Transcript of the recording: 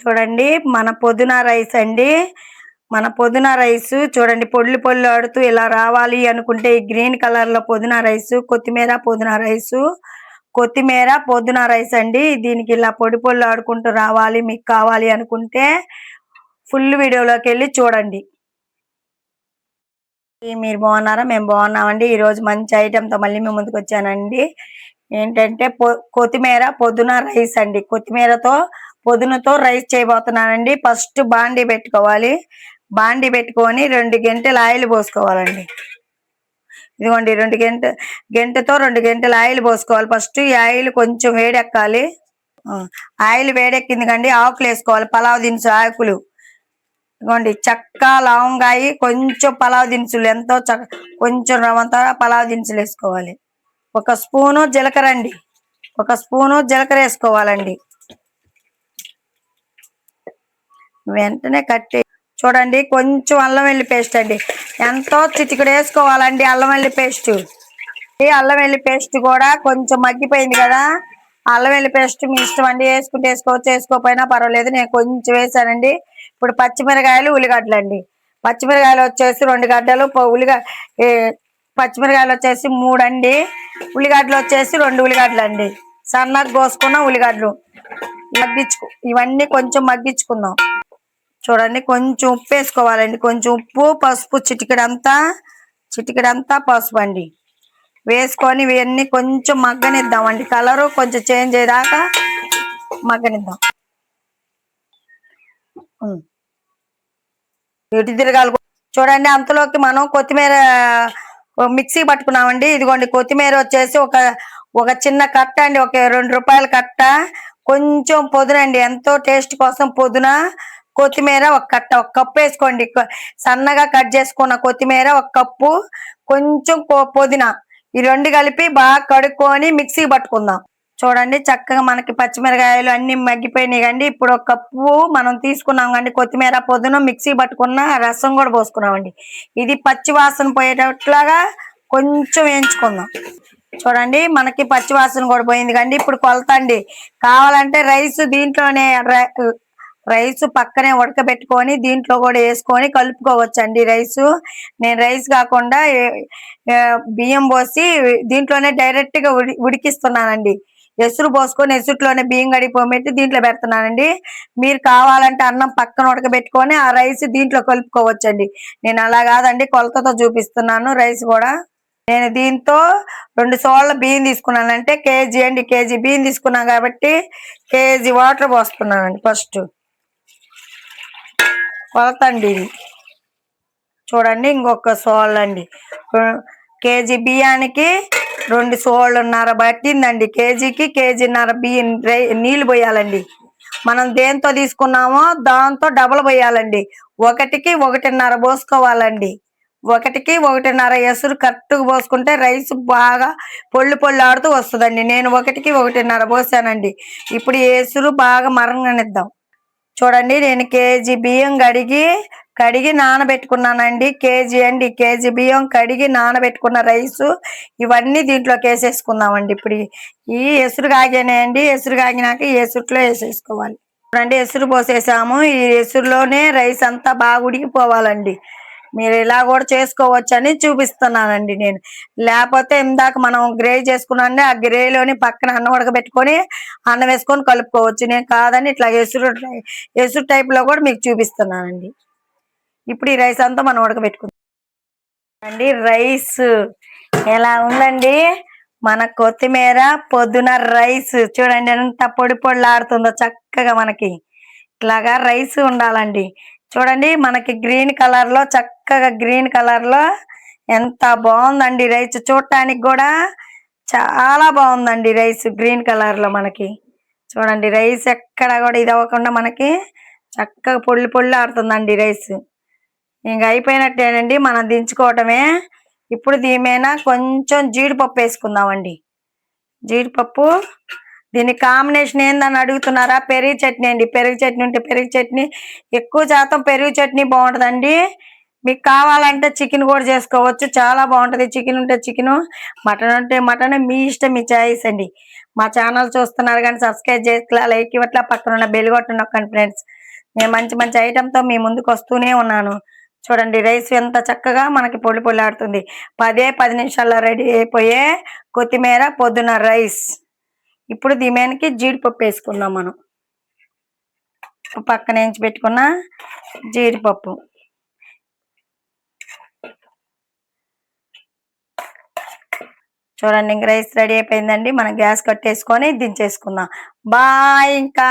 చూడండి మన పొదునా రైస్ అండి. మన పొద్దున రైస్ చూడండి పొళ్ళు పొళ్ళు ఆడుతూ ఇలా రావాలి అనుకుంటే ఈ గ్రీన్ కలర్లో లో రైస్ కొత్తిమీర పుదీనా రైస్ కొత్తిమీర పొద్దున రైస్ అండి. దీనికి ఇలా పొడి పొళ్ళు ఆడుకుంటూ రావాలి మీకు కావాలి అనుకుంటే ఫుల్ వీడియోలోకి వెళ్ళి చూడండి. మీరు బాగున్నారా? మేము బాగున్నామండి. ఈరోజు మంచి ఐటెంతో మళ్ళీ మేము ముందుకు వచ్చానండి. ఏంటంటే పొ- కొత్తిమీర పొద్దున రైస్ అండి. కొత్తిమీరతో పొద్దునతో రైస్ చేయబోతున్నానండి. ఫస్ట్ బాండి పెట్టుకోవాలి. బాండి పెట్టుకొని రెండు గంటలు ఆయిల్ పోసుకోవాలండి. ఇదిగోండి రెండు గంట గంటతో రెండు గంటలు ఆయిల్ పోసుకోవాలి. ఫస్ట్ ఈ ఆయిల్ కొంచెం వేడెక్కాలి. ఆయిల్ వేడెక్కింది కండి ఆకులు వేసుకోవాలి. పలావ్ దినుసు ఆకులు. ఇదిగోండి చక్క లవంగాయి కొంచెం పలావ్ దినుసులు. ఎంతో చక్క కొంచెం రవంతా పలావ్ దినుసులు వేసుకోవాలి. ఒక స్పూను జీలకర్ర అండి. ఒక స్పూను జీలకర్ర వేసుకోవాలండి. వెంటనే కట్టే చూడండి కొంచెం అల్లం వెల్లి పేస్ట్ అండి. ఎంతో చిటికడు వేసుకోవాలండి అల్లం వెల్లి పేస్ట్. ఈ అల్లం వెల్లి పేస్ట్ కూడా కొంచెం మగ్గిపోయింది కదా అల్లం వెల్లి పేస్ట్ మీ ఇష్టం అండి. వేసుకుంటే వేసుకోవచ్చు వేసుకోకపోయినా పర్వాలేదు. నేను కొంచెం వేసానండి. ఇప్పుడు పచ్చిమిరకాయలు ఉల్లిగడ్డలు అండి పచ్చిమిరకాయలు వచ్చేసి రెండు గడ్డలు ఉల్లిగడ్డ ఉల్లిగ పచ్చిమిరకాయలు వచ్చేసి మూడు అండి ఉల్లిగడ్డలు వచ్చేసి రెండు ఉల్లిగడ్డలు అండి సన్నగా కోసుకున్న ఉల్లిగడ్డలు. మగ్గించుకు ఇవన్నీ కొంచెం మగ్గించుకుందాం. చూడండి కొంచెం ఉప్పు వేసుకోవాలండి. కొంచెం ఉప్పు పసుపు చిటికడంతా చిటికడంతా పసుపు అండి. వేసుకొని ఇవన్నీ కొంచెం మగ్గనిద్దామండి. కలరు కొంచెం చేంజ్ అయ్యేదాకా మగ్గనిద్దాం. ఇటు తిరగాలి. చూడండి అంతలోకి మనం కొత్తిమీర మిక్సీ పట్టుకున్నామండి. ఇదిగోండి కొత్తిమీర వచ్చేసి ఒక ఒక చిన్న కట్ట అండి. ఒక రెండు రూపాయల కట్ట. కొంచెం పొదునండి. ఎంతో టేస్ట్ కోసం పొదున కొత్తిమీర ఒక కట్ట ఒక కప్పు వేసుకోండి. సన్నగా కట్ చేసుకున్న కొత్తిమీర ఒక కప్పు కొంచెం పుదీనా ఈ రెండు కలిపి బాగా కడుక్కొని మిక్సీ పట్టుకుందాం. చూడండి చక్కగా మనకి పచ్చిమిరకాయలు అన్ని మగ్గిపోయినాయి కండి. ఇప్పుడు ఒక కప్పు మనం తీసుకున్నాం కండి కొత్తిమీర పొద్దున మిక్సీ పట్టుకున్న రసం కూడా పోసుకున్నామండి. ఇది పచ్చి వాసన పోయేటట్లాగా కొంచెం వేయించుకుందాం. చూడండి మనకి పచ్చి వాసన కూడా పోయింది కండి. ఇప్పుడు కొలతండి. కావాలంటే రైస్ దీంట్లోనే రైస్ పక్కనే ఉడకబెట్టుకొని దీంట్లో కూడా వేసుకొని కలుపుకోవచ్చండి రైస్. నేను రైస్ కాకుండా బియ్యం పోసి దీంట్లోనే డైరెక్ట్గా ఉడి ఉడికిస్తున్నానండి. ఎసురు పోసుకొని ఎసురులోనే బియ్యం గడిపోమెట్టి దీంట్లో పెడుతున్నానండి. మీరు కావాలంటే అన్నం పక్కన ఉడకబెట్టుకొని ఆ రైస్ దీంట్లో కలుపుకోవచ్చండి. నేను అలా కాదండి కొలతతో చూపిస్తున్నాను రైస్ కూడా. నేను దీంతో రెండు సోళ్ళ బియ్యం తీసుకున్నానంటే కేజీ అండి కేజీ బియ్యం తీసుకున్నాను కాబట్టి కేజీ వాటర్ పోస్తున్నానండి ఫస్ట్. కొలత అండి ఇది. చూడండి ఇంకొక సోళ్ళు అండి కేజీ బియ్యానికి రెండు సోళ్ళున్నర పట్టిందండి. కేజీకి కేజీన్నర బియ్యం రై- పోయాలండి. మనం దేంతో తీసుకున్నామో దాంతో డబల్ పోయాలండి. ఒకటికి ఒకటిన్నర పోసుకోవాలండి. ఒకటికి ఒకటిన్నర ఎసురు కరెక్ట్గా పోసుకుంటే రైస్ బాగా పొళ్ళు పొళ్ళు ఆడుతూ వస్తుందండి. నేను ఒకటికి ఒకటిన్నర పోసానండి. ఇప్పుడు ఎసురు బాగా మరంగనిద్దాం. చూడండి నేను కేజీ బియ్యం కడిగి కడిగి నానబెట్టుకున్నానండి. కేజీ అండి కేజీ బియ్యం కడిగి నానబెట్టుకున్న రైస్. ఇవన్నీ దీంట్లోకి వేసేసుకుందామండి ఇప్పుడు. ఈ- ఎసురు కాగినాయండి ఎసురు కాగినాక ఈ ఎసురులో వేసేసుకోవాలి. చూడండి ఎసురు పోసేసాము. ఈ ఎసురులోనే రైస్ అంతా బాగా ఉడికిపోవాలండి. మీరు ఇలా కూడా చేసుకోవచ్చు అని చూపిస్తున్నానండి నేను. లేకపోతే ఇందాక మనం గ్రే చేసుకున్నాండి ఆ గ్రేలోని పక్కన అన్నం ఉడకబెట్టుకొని అన్నం వేసుకొని కలుపుకోవచ్చు. నేను కాదని ఇట్లా ఎసురు ఎసురు టైప్లో కూడా మీకు చూపిస్తున్నానండి. ఇప్పుడు ఈ రైస్ అంతా మనం ఉడకబెట్టుకుందాం అండి రైస్ ఎలా ఉందండి? మన కొత్తిమీర పొద్దున రైస్ చూడండి ఎంత పొడి పొడిలాడుతుందో చక్కగా మనకి. ఇట్లాగా రైస్ ఉండాలండి. చూడండి మనకి గ్రీన్ కలర్లో చక్కగా గ్రీన్ కలర్లో ఎంత బాగుందండి రైస్. చూడటానికి కూడా చాలా బాగుందండి రైస్ గ్రీన్ కలర్లో మనకి. చూడండి రైస్ ఎక్కడ కూడా ఇది అవ్వకుండా మనకి చక్కగా పొళ్ళు పొళ్ళు ఆడుతుందండి రైస్. ఇంకా అయిపోయినట్టేనండి మనం దించుకోవటమే. ఇప్పుడు దీని మీద కొంచెం జీడిపప్పు వేసుకుందామండి. జీడిపప్పు దీని కాంబినేషన్ ఏందని అడుగుతున్నారా? పెరుగు చట్నీ అండి. పెరుగు చట్నీ ఉంటే పెరుగు చట్నీ ఎక్కువ శాతం పెరుగు చట్నీ బాగుంటుందండి. మీకు కావాలంటే చికెన్ కూడా చేసుకోవచ్చు. చాలా బాగుంటుంది చికెన్ ఉంటే చికెను మటన్ ఉంటే మటన్ మీ ఇష్టం మీ చాయిస్ అండి. మా ఛానల్ చూస్తున్నారు కానీ సబ్స్క్రైబ్ చేసి లైక్ ఇవ్వట్లా పక్కన ఉన్న బెల్ కొట్టు నొక్కండి ఫ్రెండ్స్ నేను మంచి మంచి ఐటెంతో మీ ముందుకు వస్తూనే ఉన్నాను. చూడండి రైస్ ఎంత చక్కగా మనకి పొడి పొడిలాడుతుంది పదే పది నిమిషాల్లో రెడీ అయిపోయే కొత్తిమీర పొద్దున రైస్ ఇప్పుడు దీనికి జీడిపప్పు వేసుకుందాం మనం. పక్కన వేయించి పెట్టుకున్న జీడిపప్పు. చూడండి ఇంక రైస్ రెడీ అయిపోయిందండి. మనం గ్యాస్ కట్టేసుకొని దించేసుకుందాం. బాయ్ ఇంకా.